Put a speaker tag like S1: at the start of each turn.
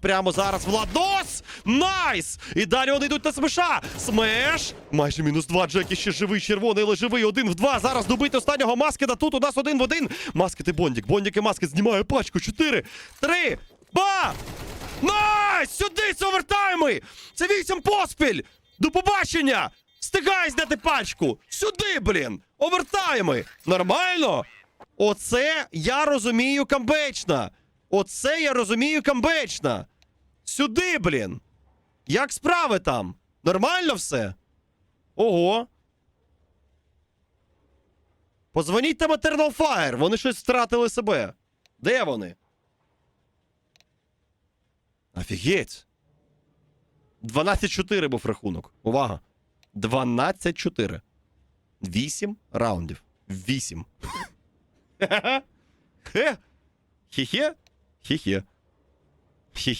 S1: Прямо зараз Владос! Найс! І далі вони йдуть на смеша! Смеш! Майже мінус два. Джекі ще живий, червоний, але живий. Один в два. Зараз добити останнього маскета. Тут у нас один в один. Маскет і Бондік. Бондік і маскет знімає пачку. Чотири, три, два. Найс! Сюди це овертайми! Це вісім поспіль! До побачення! Встигай зняти пачку! Сюди, блін! Овертайми! Нормально? Оце я розумію камбечна. Оце я розумію камбечна. Сюди, блін. Як справи там? Нормально все? Ого. Позвоніть там Eternal Fire, вони щось втратили себе. Де вони? Офігеть. 12-4 був рахунок. Увага. 12-4. 8 раундів. 8. Хе. Хе-хе. Хе-хе. Хе-хе.